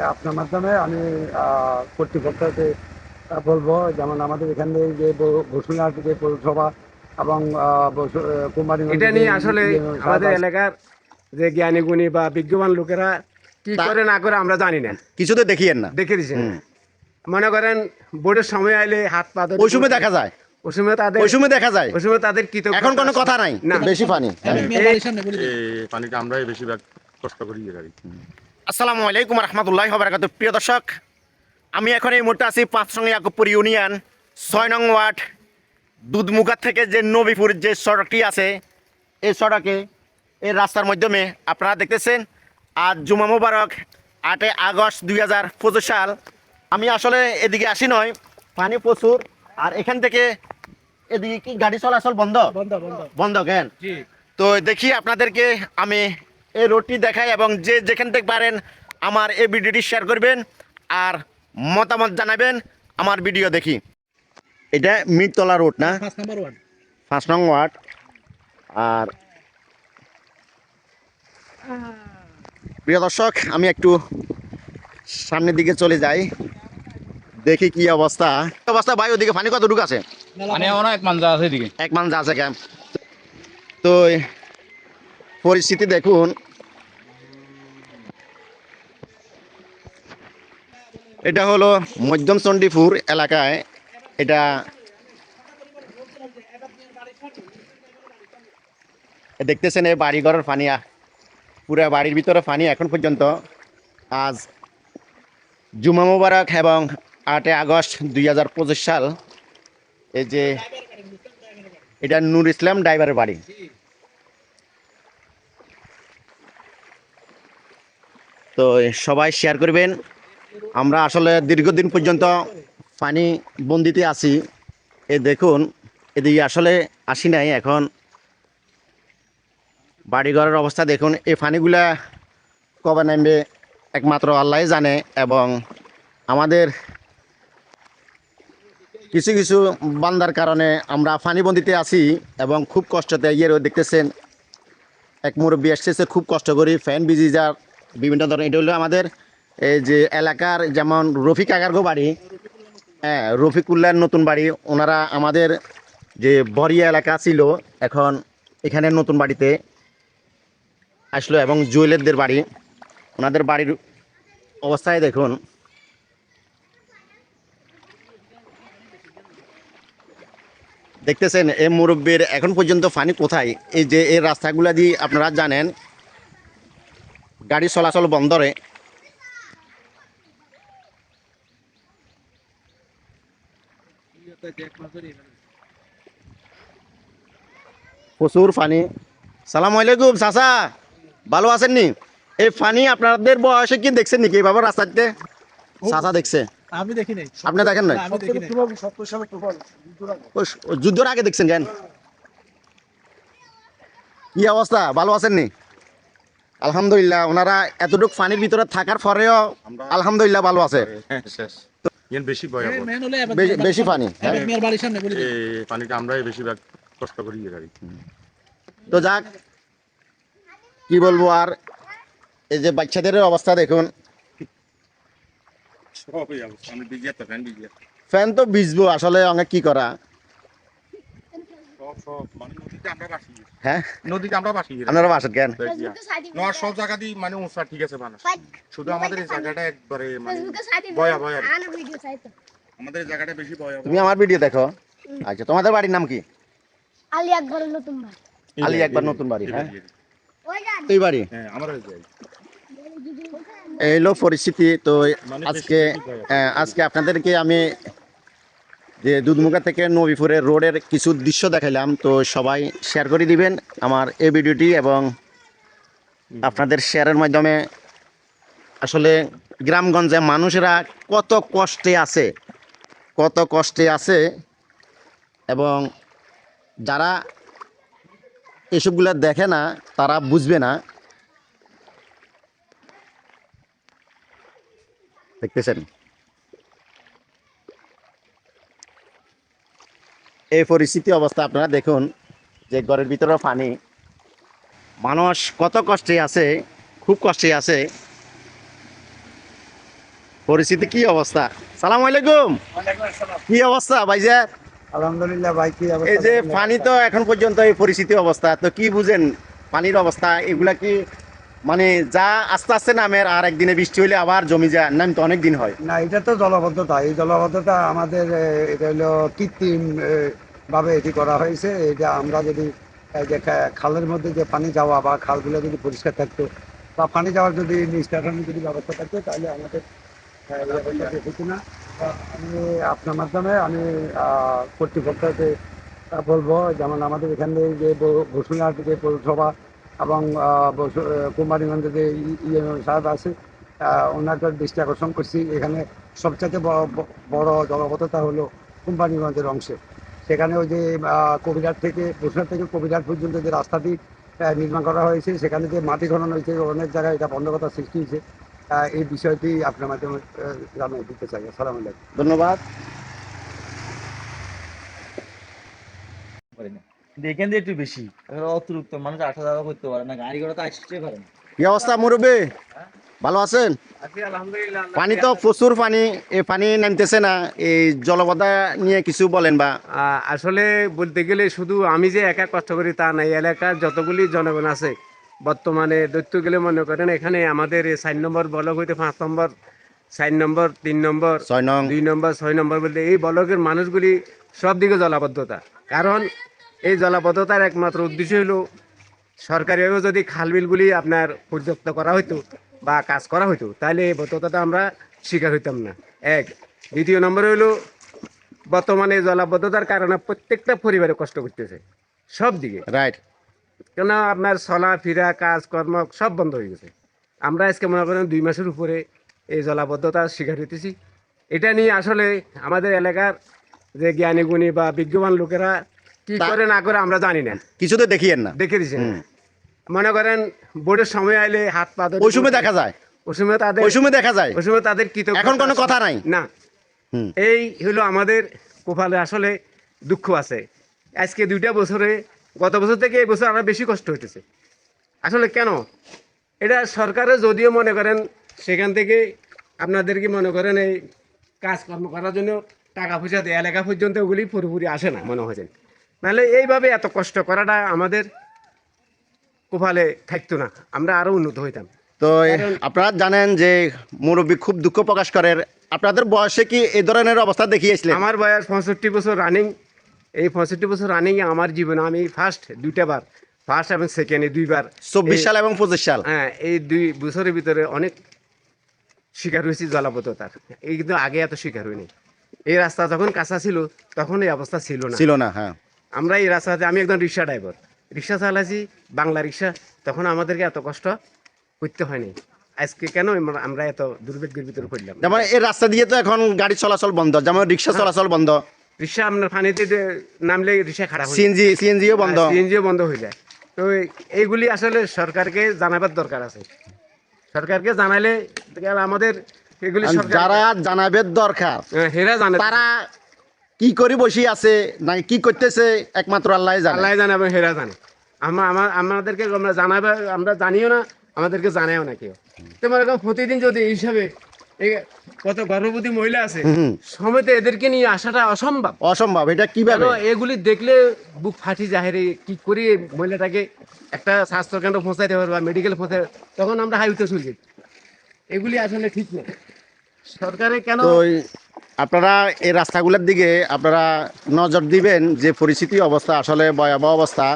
আপনার মাধ্যমে আমি আহ, কর্তৃপক্ষকে বলব যেমন আমাদের এখানে যে ব- যে পৌরসভা এবং কুমারীগঞ্জ এটা নিয়ে আসলে আমাদের এলাকার যে জ্ঞানী গুণী বা বিজ্ঞবান লোকেরা কি করে না করে আমরা জানি না। কিছুতে দেখিয়েন না। দেখে দিচ্ছি মনে করেন বোর্ডের সময় আইলে হাত পা ওই সময় দেখা যায়। ওই সময় তাদের ওই সময় দেখা যায়। ওই সময় তাদের কৃতজ্ঞতা এখন কোনো কথা নাই। না। বেশি পানি পানিটা আমরাই বেশিরভাগ কষ্ট করি কি আসসালামু আলাইকুম রহমতুল্লাহ বারাকাত প্রিয় দর্শক আমি এখন এই মুহূর্তে আছি পাঁচসঙ্গে ইয়াকুবপুর ইউনিয়ন ছয় নং ওয়ার্ড দুধমুখা থেকে যে নবীপুর যে সড়কটি আছে এই সড়কে এই রাস্তার মাধ্যমে আপনারা দেখতেছেন আজ জুমা মুবারক আটই আগস্ট দুই হাজার পঁচিশ সাল। আমি আসলে এদিকে আসি নয় পানি প্রচুর আর এখান থেকে এদিকে কি গাড়ি চলাচল বন্ধ? বন্ধ বন্ধ। কেন? তো দেখি আপনাদেরকে আমি এই রোডটি দেখাই এবং যে যেখান থেকে পারেন আমার এই ভিডিওটি শেয়ার করবেন আর মতামত জানাবেন আমার ভিডিও দেখি। এটা মিরতলা রোড না? পাঁচ নং ওয়ার্ড। আর প্রিয় দর্শক আমি একটু সামনের দিকে চলে যাই। দেখি কি অবস্থা। অবস্থা ভাই? ওদিকে পানি কত ঢুক আছে মানে অনেক মানজা আছে এদিকে। এক মান আছে ক্যাম্প তো পরিস্থিতি দেখুন। এটা হলো মধ্যম চণ্ডীপুর এলাকায়। এটা দেখতেছেন এই বাড়িঘরের পানি পুরা বাড়ির ভিতরে পানি এখন পর্যন্ত। আজ জুমা মুবারক এবং আটই আগস্ট দুই হাজার পঁচিশ সাল এই যে এটা নূর ইসলাম ড্রাইভারের বাড়ি। তো সবাই শেয়ার করবেন। আমরা আসলে দীর্ঘদিন পর্যন্ত পানি বন্দিতে আছি। এ দেখুন, এদিকে আসলে আসি নাই এখন। বাড়িঘরের অবস্থা দেখুন, এই পানিগুলা কবে নামবে একমাত্র আল্লাহ জানে এবং আমাদের কিছু কিছু বান্দার কারণে আমরা ফানিবন্দিতে আছি এবং খুব কষ্টতে ইয়ের দেখতেছেন, এক মুরব্বী এসেছে, খুব কষ্ট করি ফ্যান বিজি যার বিভিন্ন ধরনের, এটা হলো আমাদের এই যে এলাকার যেমন রফিক আগারগো বাড়ি হ্যাঁ রফিকুল্লার নতুন বাড়ি, ওনারা আমাদের যে বরিয়া এলাকা ছিল, এখন এখানে নতুন বাড়িতে আসলো এবং জুয়েলেরদের বাড়ি। ওনাদের বাড়ির অবস্থায় দেখুন। দেখতেছেন, এই মুরব্বীর এখন পর্যন্ত ফানি কোথায়? এই যে এই রাস্তাগুলা দিয়ে আপনারা জানেন গাড়ি চলাচল বন্ধরে প্রচুর পানি সালাম আলাইকুম চাচা। ভালো আছেন নি? এই পানি আপনাদের বয়সে কি দেখছেন নাকি? বাবা রাস্তাতে? চাচা দেখছে? আমি দেখি নাই। আপনি দেখেন নাই? যুদ্ধর আগে দেখছেন কেন? কি অবস্থা? ভালো আছেন নি? আলহামদুলিল্লাহ ওনারা এতটুকু পানির ভিতরে থাকার পরেও আলহামদুলিল্লাহ ভালো আছে। হ্যাঁ বেশি পানি হ্যাঁ। পানিটা আমরাই বেশিরভাগ কষ্ট করি তো যাক কি বলব আর? এই যে বাচ্চাদের অবস্থা দেখুন। ফ্যান তো ভিজবো আসলে অনেক কি করা সব সব মানে নদীতে আমরা বাসি হ্যাঁ? নদীতে আমরা বাসি আপনারা বাসেন কেন? নর সব জায়গা দিয়ে মানে উঁচা ঠিক আছে মানুষ। শুধু আমাদের এই জায়গাটা একবারে মানে বয়া আমাদের এই জায়গাটা বেশি ভয়াবহ। তুমি আমার ভিডিও দেখো। আচ্ছা তোমাদের বাড়ির নাম কি? আলি আকবর নতুন ভাই আলী একবার নতুন বাড়ি, হ্যাঁ? এই বাড়ি? হ্যাঁ আমার এই হলো পরিস্থিতি। তো মানে আজকে আজকে আপনাদেরকে আমি যে দুধমুখা থেকে নবীপুরের রোডের কিছু দৃশ্য দেখাইলাম, তো সবাই শেয়ার করে দিবেন আমার এই ভিডিওটি এবং আপনাদের শেয়ারের মাধ্যমে আসলে গ্রামগঞ্জে মানুষেরা কত কষ্টে আছে, কত কষ্টে আছে এবং যারা এসবগুলো দেখে না, তারা বুঝবে না। দেখতেছেন? এই পরিস্থিতি অবস্থা আপনারা দেখুন যে ঘরের ভিতরে পানি। মানুষ কত কষ্টে আছে খুব কষ্টে আছে। পরিস্থিতি কি অবস্থা? সালাম আলাইকুম। কি অবস্থা ভাইজান আলহামদুলিল্লাহ ভাই কি অবস্থা? এই যে পানি তো এখন পর্যন্ত এই পরিস্থিতি অবস্থা তো কি বুঝেন? পানির অবস্থা এগুলা কি মানে যা আস্তে আস্তে নামের আর একদিনে বৃষ্টি হইলে আবার জমি যায় নাম তো অনেক দিন হয়। না, এটা তো জলবদ্ধতা। এই জলবদ্ধতা আমাদের এটা হলো কৃত্রিম ভাবে এটি করা হয়েছে। এটা আমরা যদি যে খালের মধ্যে যে পানি যাওয়া বা খালগুলো যদি পরিষ্কার থাকতো বা পানি যাওয়ার যদি নিষ্কাশনের যদি ব্যবস্থা থাকতো, তাহলে আমাদের হতো না। আমি আপনার মাধ্যমে আমি কর্তৃপক্ষকে বলব, যেমন আমাদের এখানে যে ব- বসুনিয়ার যে পৌরসভা এবং কুমারীগঞ্জে যে ইয়ে সাহেব আছে ওনাকে দৃষ্টি আকর্ষণ করছি। এখানে সবচেয়ে বড় বড় জলবদ্ধতা হলো কোম্পানিগঞ্জের অংশে। সেখানে ওই যে কবিরাট থেকে বসুরহাট থেকে কবিরাট পর্যন্ত যে রাস্তাটি নির্মাণ করা হয়েছে, সেখানে যে মাটি খনন হয়েছে, অনেক জায়গায় এটা বন্ধকতার সৃষ্টি হয়েছে। এই বিষয়টি আপনার মাধ্যমে জানিয়ে দিতে চাই। আলাইকুম। ধন্যবাদ। কিন্তু এখান দিয়ে একটু বেশি। অতিরিক্ত মানুষ আঠা যাওয়া করতে পারে না গাড়ি ঘোড়া তো আসতে পারে না। কি অবস্থা মুরব্বী? ভালো আছেন? পানি তো প্রচুর পানি এই পানি নামতেছে না এই জলবদ্ধা নিয়ে কিছু বলেন বা। আসলে বলতে গেলে শুধু আমি যে একা কষ্ট করি তা নাই এলাকার যতগুলি জনগণ আছে বর্তমানে দৈত্য গেলে মনে করেন এখানে আমাদের এই চার নম্বর ব্লক হইতে পাঁচ নম্বর চার নম্বর তিন নম্বর ছয় নং। দুই নম্বর ছয় নম্বর বলতে এই ব্লকের মানুষগুলি সব দিকে জলাবদ্ধতা। কারণ এই জলাবদ্ধতার একমাত্র উদ্দেশ্য হলো সরকারিভাবে যদি খালবিলগুলি আপনার পর্যাপ্ত করা হতো বা কাজ করা হতো তাহলে এই বদ্ধতাটা আমরা শিকার হইতাম না। এক। দ্বিতীয় নম্বর হলো বর্তমানে জলাবদ্ধতার কারণে প্রত্যেকটা পরিবারে কষ্ট করতেছে সব দিকে। রাইট কেন আপনার চলা ফিরা কাজ কর্ম সব বন্ধ হয়ে গেছে। আমরা আজকে মনে করেন দুই মাসের উপরে এই জলাবদ্ধতার শিকার হইতেছি। এটা নিয়ে আসলে আমাদের এলাকার যে জ্ঞানী গুণী বা বিজ্ঞবান লোকেরা কি করে না করে আমরা জানি না। কিছু তো দেখিয়েন না। দেখে মনে করেন বোর্ডের সময় আইলে হাত পা ওই সময় দেখা যায়। ওই সময় তাদের ওই সময় দেখা যায়। ওই সময় তাদের কৃতজ্ঞতা এখন কোনো কথা নাই। না। এই হলো আমাদের কোপালে আসলে দুঃখ আছে। আজকে দুইটা বছরে গত বছর থেকে এই বছর আরও বেশি কষ্ট হইতেছে। আসলে কেন? এটা সরকারে যদিও মনে করেন সেখান থেকে আপনাদেরকে মনে করেন এই কাজকর্ম করার জন্য টাকা পয়সা দেয় এলাকা পর্যন্ত ওগুলি পুরোপুরি আসে না মনে হয়েছে নাহলে এইভাবে এত কষ্ট করাটা আমাদের কোপালে থাকতো না। আমরা আরও উন্নত হইতাম। তো আপনারা জানেন যে মুরব্বী খুব দুঃখ প্রকাশ করে আপনাদের বয়সে কি এই ধরনের অবস্থা দেখিয়েছিলেন? আমার বয়স পঁয়ষট্টি বছর রানিং এই পঁয়ষট্টি বছর রানিং আমার জীবনে আমি ফার্স্ট দুইটা বার ফার্স্ট এবং সেকেন্ডে দুইবার। চব্বিশ সাল এবং পঁচিশ সাল। হ্যাঁ এই দুই বছরের ভিতরে অনেক শিকার হয়েছি জলাবদ্ধতার। এই কিন্তু আগে এত শিকার হয়নি। এই রাস্তা যখন কাঁচা ছিল তখন এই অবস্থা ছিল না। ছিল না হ্যাঁ। আমরা এই রাস্তাতে আমি একদম রিক্সা ড্রাইভার। রিক্সা চালাইছি বাংলা রিক্সা তখন আমাদেরকে এত কষ্ট করতে হয়নি। আজকে কেন আমরা- এত দুর্ভাগ্যের ভিতরে পড়লাম? যেমন এই রাস্তা দিয়ে তো এখন গাড়ি চলাচল বন্ধ যেমন রিক্সা চলাচল বন্ধ। রিক্সা আপনার পানিতে নামলে রিক্সা খারাপ হয়ে। সিএনজি সিএনজিও বন্ধ। সিএনজিও বন্ধ হয়ে যায়। তো এইগুলি আসলে সরকারকে জানাবার দরকার আছে। সরকারকে জানালে আমাদের এগুলি যারা জানাবে দরকার হ্যাঁ, হেরা জানে তারা কি করে বসে আছে না কি করতেছে একমাত্র আল্লাহ জানে। আল্লাহ জানে এবং হেরা জানে। আমরা আমার আমাদেরকে আমরা জানাবে আমরা জানিও না আমাদেরকে জানায়ও না কেউ। তো মনে করেন প্রতিদিন যদি এই হিসাবে কত গর্ভবতী মহিলা আছে হুম। এদেরকে নিয়ে আসাটা অসম্ভব। অসম্ভব এটা কেন কীভাবে এগুলি দেখলে বুক ফাটি জাহেরে কি করি মহিলাটাকে একটা স্বাস্থ্য কেন্দ্র পৌঁছাইতে পারব বা মেডিকেল পৌঁছাই তখন আমরা হাইতে চলছি। এগুলি আসলে ঠিক না। সরকারে কেন আপনারা এই রাস্তাগুলোর দিকে আপনারা নজর দিবেন যে পরিস্থিতি অবস্থা আসলে ভয়াবহ অবস্থা।